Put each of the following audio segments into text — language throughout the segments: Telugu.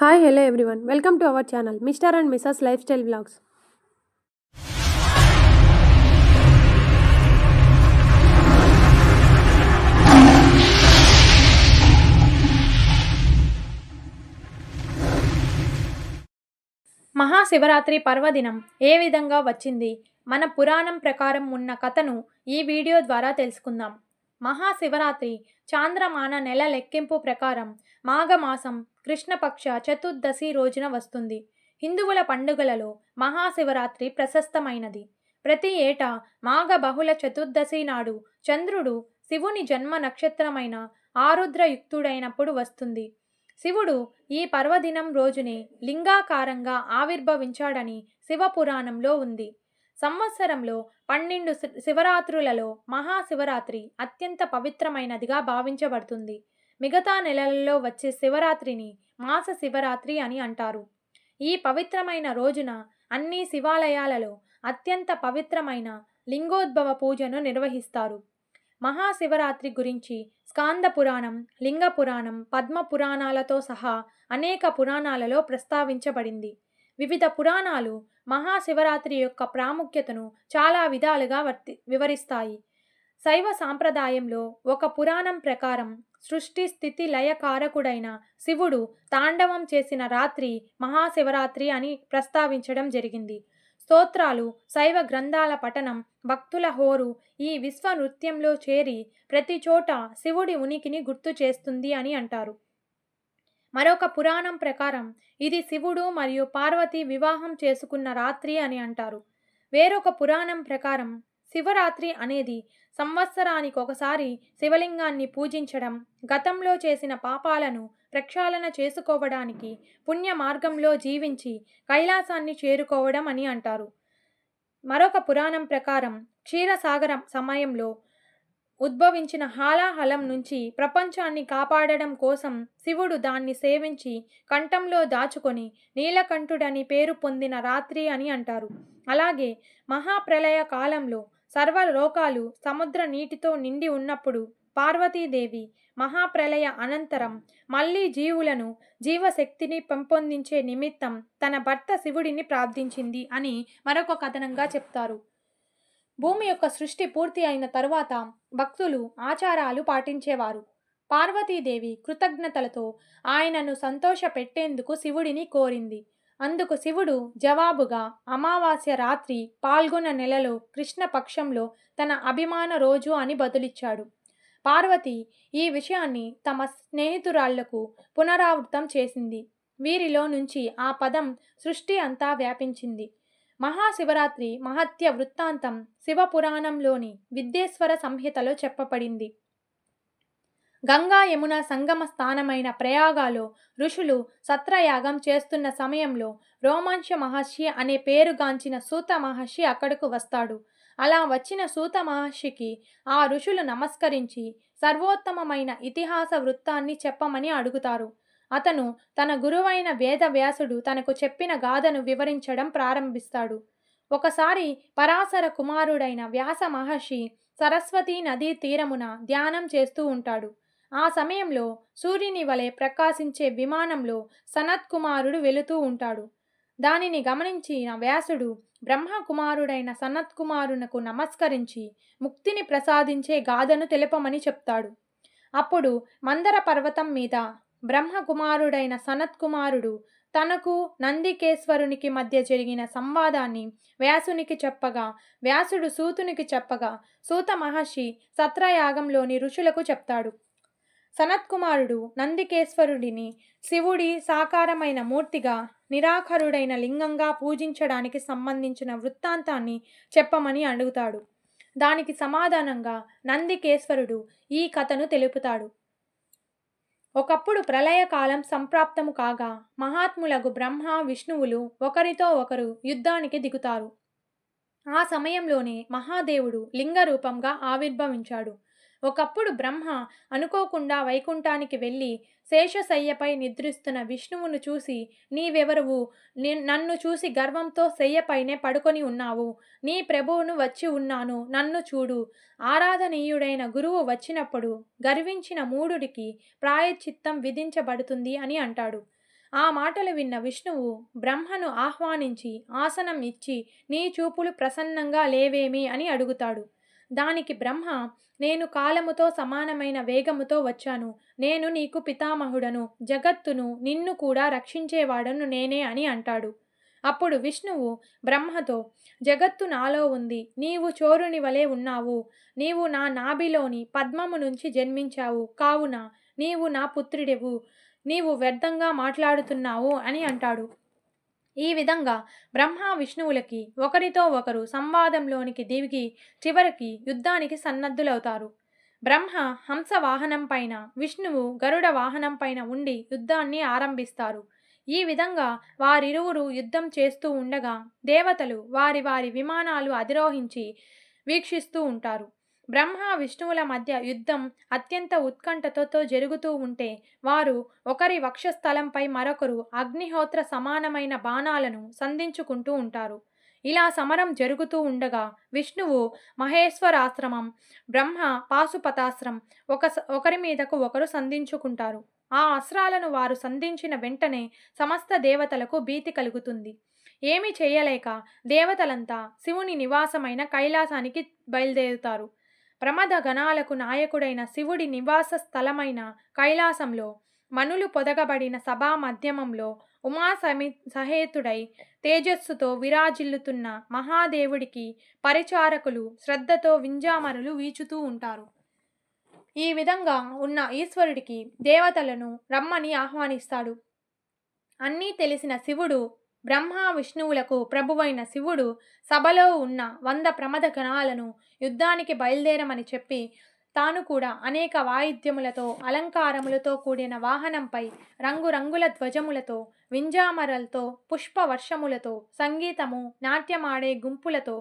Hi hello everyone welcome to our channel mister and missus lifestyle blogs Mahashivratri పర్వదినం ఏ విధంగా వచ్చింది? మన పురాణం ప్రకారం ఉన్న కథను ఈ వీడియో ద్వారా తెలుసుకుందాం. మహాశివరాత్రి చాంద్రమాన నెల లెక్కింపు ప్రకారం మాఘమాసం కృష్ణపక్ష చతుర్దశి రోజున వస్తుంది. హిందువుల పండుగలలో మహాశివరాత్రి ప్రశస్తమైనది. ప్రతి ఏటా మాఘ బహుళ చతుర్దశి నాడు చంద్రుడు శివుని జన్మ నక్షత్రమైన ఆరుద్రయుక్తుడైనప్పుడు వస్తుంది. శివుడు ఈ పర్వదినం రోజునే లింగాకారంగా ఆవిర్భవించాడని శివపురాణంలో ఉంది. సంవత్సరంలో పన్నెండు శివరాత్రులలో మహాశివరాత్రి అత్యంత పవిత్రమైనదిగా భావించబడుతుంది. మిగతా నెలలలో వచ్చే శివరాత్రిని మాస శివరాత్రి అని అంటారు. ఈ పవిత్రమైన రోజున అన్ని శివాలయాలలో అత్యంత పవిత్రమైన లింగోద్భవ పూజను నిర్వహిస్తారు. మహాశివరాత్రి గురించి స్కాంద పురాణం లింగ పురాణం పద్మ పురాణాలతో సహా అనేక పురాణాలలో ప్రస్తావించబడింది. వివిధ పురాణాలు మహాశివరాత్రి యొక్క ప్రాముఖ్యతను చాలా విధాలుగా వర్తి వివరిస్తాయి. శైవ సాంప్రదాయంలో ఒక పురాణం ప్రకారం సృష్టి స్థితి లయకారకుడైన శివుడు తాండవం చేసిన రాత్రి మహాశివరాత్రి అని ప్రస్తావించడం జరిగింది. స్తోత్రాలు శైవ గ్రంథాల పఠనం భక్తుల హోరు ఈ విశ్వ నృత్యంలో చేరి ప్రతి చోట శివుడి ఉనికిని గుర్తు చేస్తుంది అని అంటారు. మరొక పురాణం ప్రకారం ఇది శివుడు మరియు పార్వతి వివాహం చేసుకున్న రాత్రి అని అంటారు. వేరొక పురాణం ప్రకారం శివరాత్రి అనేది సంవత్సరానికి ఒకసారి శివలింగాన్ని పూజించడం గతంలో చేసిన పాపాలను ప్రక్షాళన చేసుకోవడానికి పుణ్య మార్గంలో జీవించి కైలాసాన్ని చేరుకోవడం అని అంటారు. మరొక పురాణం ప్రకారం క్షీరసాగరం సమయంలో ఉద్భవించిన హాలాహలం నుంచి ప్రపంచాన్ని కాపాడడం కోసం శివుడు దాన్ని సేవించి కంఠంలో దాచుకొని నీలకంఠుడని పేరు పొందిన రాత్రి అని అంటారు. అలాగే మహాప్రలయ కాలంలో సర్వలోకాలు సముద్ర నీటితో నిండి ఉన్నప్పుడు పార్వతీదేవి మహాప్రళయ అనంతరం మళ్ళీ జీవులను జీవశక్తిని పెంపొందించే నిమిత్తం తన భర్త శివుడిని ప్రార్థించింది అని మరొక కథనంగా చెప్తారు. భూమి యొక్క సృష్టి పూర్తి అయిన తరువాత భక్తులు ఆచారాలు పాటించేవారు. పార్వతీదేవి కృతజ్ఞతలతో ఆయనను సంతోషపెట్టేందుకు శివుడిని కోరింది. అందుకు శివుడు జవాబుగా అమావాస్య రాత్రి పాల్గొన్న నెలలో కృష్ణపక్షంలో తన అభిమాన రోజు అని బదులిచ్చాడు. పార్వతి ఈ విషయాన్ని తమ స్నేహితురాళ్ళకు పునరావృతం చేసింది. వీరిలో నుంచి ఆ పదం సృష్టి అంతా వ్యాపించింది. మహాశివరాత్రి మహత్య వృత్తాంతం శివపురాణంలోని విద్యేశ్వర సంహితలో చెప్పబడింది. గంగా యమున సంగమ స్థానమైన ప్రయాగాలో ఋషులు సత్రయాగం చేస్తున్న సమయంలో రోమాంచ మహర్షి అనే పేరుగాంచిన సూత మహర్షి అక్కడకు వస్తాడు. అలా వచ్చిన సూత మహర్షికి ఆ ఋషులు నమస్కరించి సర్వోత్తమమైన ఇతిహాస వృత్తాన్ని చెప్పమని అడుగుతారు. అతను తన గురువైన వేదవ్యాసుడు తనకు చెప్పిన గాథను వివరించడం ప్రారంభిస్తాడు. ఒకసారి పరాశర కుమారుడైన వ్యాస మహర్షి సరస్వతీ నదీ తీరమున ధ్యానం చేస్తూ ఉంటాడు. ఆ సమయంలో సూర్యుని వలె ప్రకాశించే విమానంలో సనత్ కుమారుడు వెళుతూ ఉంటాడు. దానిని గమనించిన వ్యాసుడు బ్రహ్మకుమారుడైన సనత్కుమారునకు సనత్ కుమారునకు నమస్కరించి ముక్తిని ప్రసాదించే గాథను తెలుపమని చెప్తాడు. అప్పుడు మందర పర్వతం మీద బ్రహ్మకుమారుడైన సనత్కుమారుడు సనత్ కుమారుడు తనకు నందికేశ్వరునికి మధ్య జరిగిన సంవాదాన్ని వ్యాసునికి చెప్పగా వ్యాసుడు సూతునికి చెప్పగా సూత మహర్షి సత్రయాగంలోని ఋషులకు చెప్తాడు. సనత్కుమారుడు నందికేశ్వరుడిని శివుడి సాకారమైన మూర్తిగా నిరాకరుడైన లింగంగా పూజించడానికి సంబంధించిన వృత్తాంతాన్ని చెప్పమని అడుగుతాడు. దానికి సమాధానంగా నందికేశ్వరుడు ఈ కథను తెలుపుతాడు. ఒకప్పుడు ప్రళయకాలం సంప్రాప్తము కాగా మహాత్ములకు బ్రహ్మ విష్ణువులు ఒకరితో ఒకరు యుద్ధానికి దిగుతారు. ఆ సమయంలోనే మహాదేవుడు లింగ రూపంగా ఆవిర్భవించాడు. ఒకప్పుడు బ్రహ్మ అనుకోకుండా వైకుంఠానికి వెళ్ళి శేషశయ్యపై నిద్రిస్తున్న విష్ణువును చూసి నీవెవరువు? నన్ను చూసి గర్వంతో శయ్యపైనే పడుకొని ఉన్నావు. నీ ప్రభువును వచ్చి ఉన్నాను. నన్ను చూడు. ఆరాధనీయుడైన గురువు వచ్చినప్పుడు గర్వించిన మూడుడికి ప్రాయశ్చిత్తం విధించబడుతుంది అని అంటాడు. ఆ మాటలు విన్న విష్ణువు బ్రహ్మను ఆహ్వానించి ఆసనం ఇచ్చి నీ చూపులు ప్రసన్నంగా లేవేమి? అని అడుగుతాడు. దానికి బ్రహ్మ నేను కాలముతో సమానమైన వేగముతో వచ్చాను. నేను నీకు పితామహుడను జగత్తును నిన్ను కూడా రక్షించేవాడను నేనే అని అంటాడు. అప్పుడు విష్ణువు బ్రహ్మతో జగత్తు నాలో ఉంది నీవు చోరుని వలె ఉన్నావు. నీవు నా నాభిలోని పద్మము నుంచి జన్మించావు. కావున నీవు నా పుత్రుడెవు. నీవు వ్యర్థంగా మాట్లాడుతున్నావు అని అంటాడు. ఈ విధంగా బ్రహ్మ విష్ణువులకి ఒకరితో ఒకరు సంవాదంలోనికి దిగి చివరికి యుద్ధానికి సన్నద్ధులవుతారు. బ్రహ్మ హంస వాహనం పైన విష్ణువు గరుడ వాహనం పైన ఉండి యుద్ధాన్ని ఆరంభిస్తారు. ఈ విధంగా వారిరువురు యుద్ధం చేస్తూ ఉండగా దేవతలు వారి వారి విమానాలు అధిరోహించి వీక్షిస్తూ ఉంటారు. బ్రహ్మ విష్ణువుల మధ్య యుద్ధం అత్యంత ఉత్కంఠతతో జరుగుతూ ఉంటే వారు ఒకరి వక్షస్థలంపై మరొకరు అగ్నిహోత్ర సమానమైన బాణాలను సంధించుకుంటూ ఉంటారు. ఇలా సమరం జరుగుతూ ఉండగా విష్ణువు మహేశ్వరాశ్రమం బ్రహ్మ పాశుపతాశ్రం ఒక ఒకరి మీదకు ఒకరు సంధించుకుంటారు. ఆ అస్త్రాలను వారు సంధించిన వెంటనే సమస్త దేవతలకు భీతి కలుగుతుంది. ఏమి చేయలేక దేవతలంతా శివుని నివాసమైన కైలాసానికి బయలుదేరుతారు. ప్రమద గణాలకు నాయకుడైన శివుడి నివాస స్థలమైన కైలాసంలో మనులు పొదగబడిన సభా మధ్యమంలో ఉమా సమి సహేతుడై తేజస్సుతో విరాజిల్లుతున్న మహాదేవుడికి పరిచారకులు శ్రద్ధతో వింజామరులు వీచుతూ ఉంటారు. ఈ విధంగా ఉన్న ఈశ్వరుడికి దేవతలను రమ్మని ఆహ్వానిస్తాడు. అన్నీ తెలిసిన శివుడు బ్రహ్మ విష్ణువులకు ప్రభువైన శివుడు సభలో ఉన్న వంద ప్రమద గణాలను యుద్ధానికి బయలుదేరమని చెప్పి తాను కూడా అనేక వాయిద్యములతో అలంకారములతో కూడిన వాహనంపై రంగురంగుల ధ్వజములతో వింజామరలతో పుష్ప వర్షములతో సంగీతము నాట్యమాడే గుంపులతో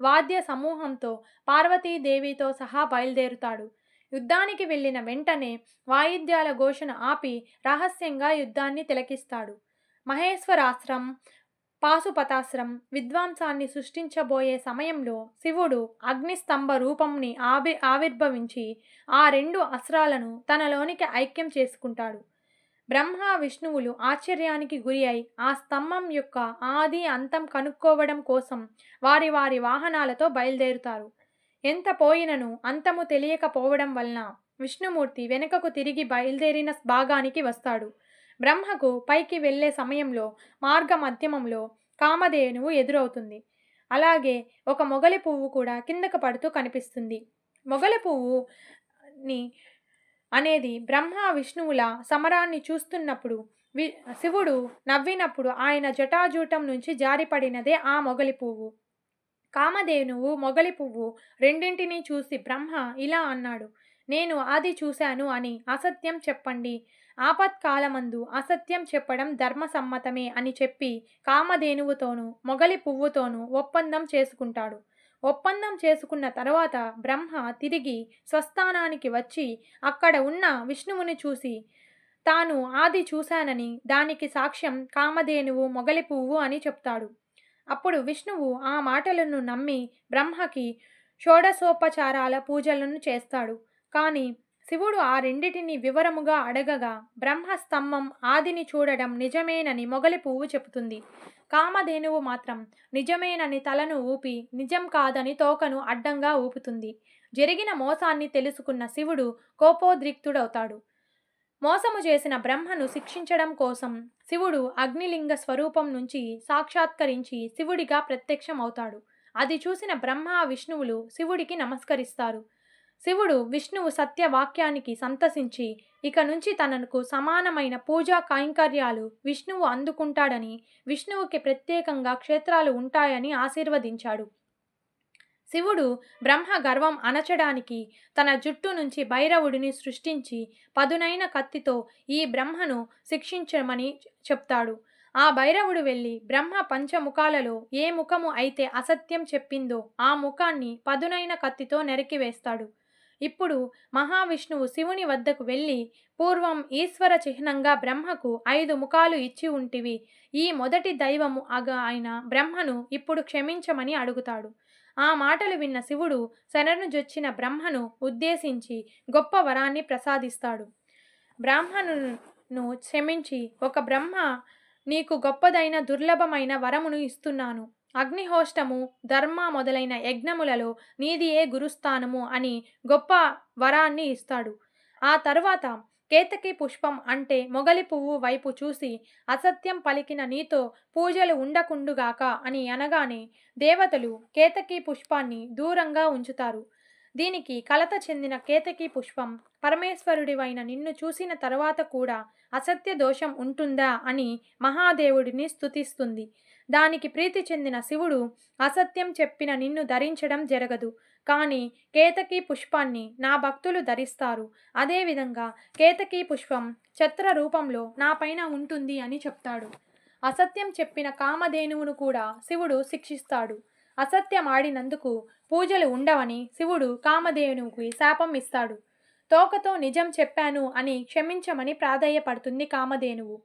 వాద్య సమూహంతో పార్వతీదేవితో సహా బయలుదేరుతాడు. యుద్ధానికి వెళ్ళిన వెంటనే వాయిద్యాల ఘోషణ ఆపి రహస్యంగా యుద్ధాన్ని తిలకిస్తాడు. మహేశ్వరాశ్రం పాశుపతాశ్రం విద్వాంసాన్ని సృష్టించబోయే సమయంలో శివుడు అగ్నిస్తంభ రూపంని ఆవి ఆవిర్భవించి ఆ రెండు అస్త్రాలను తనలోనికి ఐక్యం చేసుకుంటాడు. బ్రహ్మ విష్ణువులు ఆశ్చర్యానికి గురి అయి ఆ స్తంభం యొక్క ఆది అంతం కనుక్కోవడం కోసం వారి వారి వాహనాలతో బయలుదేరుతారు. ఎంత పోయినను అంతము తెలియకపోవడం వలన విష్ణుమూర్తి వెనుకకు తిరిగి బయలుదేరిన భాగానికి వస్తాడు. బ్రహ్మకు పైకి వెళ్ళే సమయంలో మార్గ మధ్యమంలో కామధేనువు ఎదురవుతుంది. అలాగే ఒక మొగలి పువ్వు కూడా కిందకు పడుతూ కనిపిస్తుంది. మొగలి పువ్వుని అనేది బ్రహ్మ విష్ణువుల సమరాన్ని చూస్తున్నప్పుడు వి శివుడు నవ్వినప్పుడు ఆయన జటాజూటం నుంచి జారిపడినదే ఆ మొగలి పువ్వు. కామధేనువు మొగలి పువ్వు రెండింటినీ చూసి బ్రహ్మ ఇలా అన్నాడు నేను అది చూశాను అని అసత్యం చెప్పండి. ఆపత్కాలమందు అసత్యం చెప్పడం ధర్మసమ్మతమే అని చెప్పి కామధేనువుతోనూ మొగలి పువ్వుతోనూ ఒప్పందం చేసుకుంటాడు. ఒప్పందం చేసుకున్న తర్వాత బ్రహ్మ తిరిగి స్వస్థానానికి వచ్చి అక్కడ ఉన్న విష్ణువుని చూసి తాను ఆది చూశానని దానికి సాక్ష్యం కామధేనువు మొగలి పువ్వు అని చెప్తాడు. అప్పుడు విష్ణువు ఆ మాటలను నమ్మి బ్రహ్మకి షోడసోపచారాల పూజలను చేస్తాడు. కానీ శివుడు ఆ రెండిటిని వివరముగా అడగగా బ్రహ్మస్తంభం ఆదిని చూడడం నిజమేనని మొగలి పువ్వు చెబుతుంది. కామధేనువు మాత్రం నిజమేనని తలను ఊపి నిజం కాదని తోకను అడ్డంగా ఊపుతుంది. జరిగిన మోసాన్ని తెలుసుకున్న శివుడు కోపోద్రిక్తుడవుతాడు. మోసము చేసిన బ్రహ్మను శిక్షించడం కోసం శివుడు అగ్నిలింగ స్వరూపం నుంచి సాక్షాత్కరించి శివుడిగా ప్రత్యక్షమవుతాడు. అది చూసిన బ్రహ్మ విష్ణువులు శివుడికి నమస్కరిస్తారు. శివుడు విష్ణువు సత్యవాక్యానికి సంతసించి ఇక నుంచి తనకు సమానమైన పూజా కైంకర్యాలు విష్ణువు అందుకుంటాడని విష్ణువుకి ప్రత్యేకంగా క్షేత్రాలు ఉంటాయని ఆశీర్వదించాడు. శివుడు బ్రహ్మ గర్వం అణచడానికి తన జుట్టు నుంచి భైరవుడిని సృష్టించి పదునైన కత్తితో ఈ బ్రహ్మను శిక్షించమని చెప్తాడు. ఆ భైరవుడు వెళ్ళి బ్రహ్మ పంచముఖాలలో ఏ ముఖము అయితే అసత్యం చెప్పిందో ఆ ముఖాన్ని పదునైన కత్తితో నరికివేస్తాడు. ఇప్పుడు మహావిష్ణువు శివుని వద్దకు వెళ్ళి పూర్వం ఈశ్వర చిహ్నంగా బ్రహ్మకు ఐదు ముఖాలు ఇచ్చి ఉంటివి. ఈ మొదటి దైవము అగ ఆయన బ్రహ్మను ఇప్పుడు క్షమించమని అడుగుతాడు. ఆ మాటలు విన్న శివుడు శరణు జొచ్చిన బ్రహ్మను ఉద్దేశించి గొప్ప వరాన్ని ప్రసాదిస్తాడు. బ్రాహ్మణును క్షమించి ఒక బ్రహ్మ నీకు గొప్పదైన దుర్లభమైన వరమును ఇస్తున్నాను. అగ్నిహోష్టము ధర్మ మొదలైన యజ్ఞములలో నీదియే గురుస్థానము అని గొప్ప వరాన్ని ఇస్తాడు. ఆ తరువాత కేతకి పుష్పం అంటే మొగలి పువ్వు వైపు చూసి అసత్యం పలికిన నీతో పూజలు ఉండకుండుగాక అని అనగానే దేవతలు కేతకి పుష్పాన్ని దూరంగా ఉంచుతారు. దీనికి కలత చెందిన కేతకి పుష్పం. పరమేశ్వరుడివైన నిన్ను చూసిన తర్వాత కూడా అసత్య దోషం ఉంటుందా అని మహాదేవుడిని స్తుతిస్తుంది. దానికి ప్రీతి చెందిన శివుడు అసత్యం చెప్పిన నిన్ను ధరించడం జరగదు. కానీ కేతకి పుష్పాన్ని నా భక్తులు ధరిస్తారు. అదేవిధంగా కేతకి పుష్పం ఛత్ర రూపంలో నా పైన ఉంటుంది అని చెప్తాడు. అసత్యం చెప్పిన కామధేనువును కూడా శివుడు శిక్షిస్తాడు. అసత్యమాడినందుకు పూజలు ఉండవని శివుడు కామధేనువుకి శాపం ఇస్తాడు. తోకతో నిజం చెప్పాను అని క్షమించమని ప్రాధేయపడుతుంది కామధేనువు.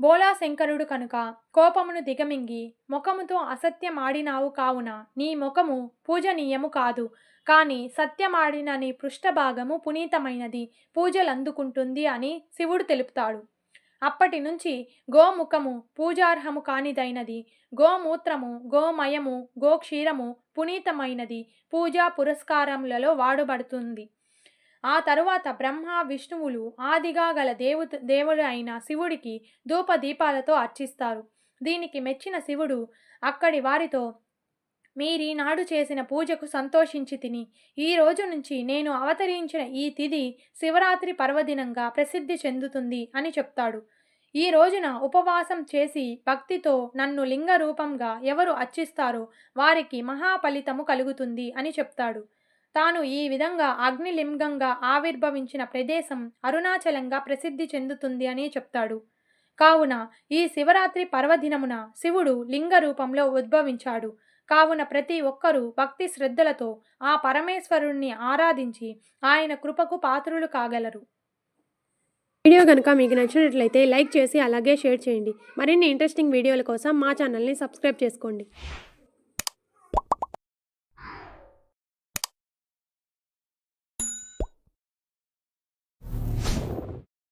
బోలాశంకరుడు కనుక కోపమును దిగమింగి ముఖముతో అసత్యమాడినావు కావున నీ ముఖము పూజనీయము కాదు కానీ సత్యమాడిన నీ పృష్ఠభాగము పునీతమైనది పూజలు అందుకుంటుంది అని శివుడు తెలుపుతాడు. అప్పటి నుంచి గోముఖము పూజార్హము కానిదైనది. గోమూత్రము గోమయము గోక్షీరము పునీతమైనది. పూజా పురస్కారములలో వాడబడుతుంది. ఆ తరువాత బ్రహ్మ విష్ణువులు ఆదిగా గల దేవు దేవుడు అయిన శివుడికి ధూప దీపాలతో అర్చిస్తారు. దీనికి మెచ్చిన శివుడు అక్కడి వారితో మీరీనాడు చేసిన పూజకు సంతోషించి తిని ఈ రోజు నుంచి నేను అవతరించిన ఈ తిథి శివరాత్రి పర్వదినంగా ప్రసిద్ధి చెందుతుంది అని చెప్తాడు. ఈ రోజున ఉపవాసం చేసి భక్తితో నన్ను లింగ రూపంగా ఎవరు అర్చిస్తారో వారికి మహాఫలితము కలుగుతుంది అని చెప్తాడు. తాను ఈ విధంగా అగ్నిలింగంగా ఆవిర్భవించిన ప్రదేశం అరుణాచలంగా ప్రసిద్ధి చెందుతుంది అని చెప్తాడు. కావున ఈ శివరాత్రి పర్వదినమున శివుడు లింగ రూపంలో ఉద్భవించాడు. కావున ప్రతి ఒక్కరూ భక్తి శ్రద్ధలతో ఆ పరమేశ్వరుణ్ణి ఆరాధించి ఆయన కృపకు పాత్రులు కాగలరు. వీడియో కనుక మీకు నచ్చినట్లయితే లైక్ చేసి అలాగే షేర్ చేయండి. మరిన్ని ఇంట్రెస్టింగ్ వీడియోల కోసం మా ఛానల్ని సబ్స్క్రైబ్ చేసుకోండి.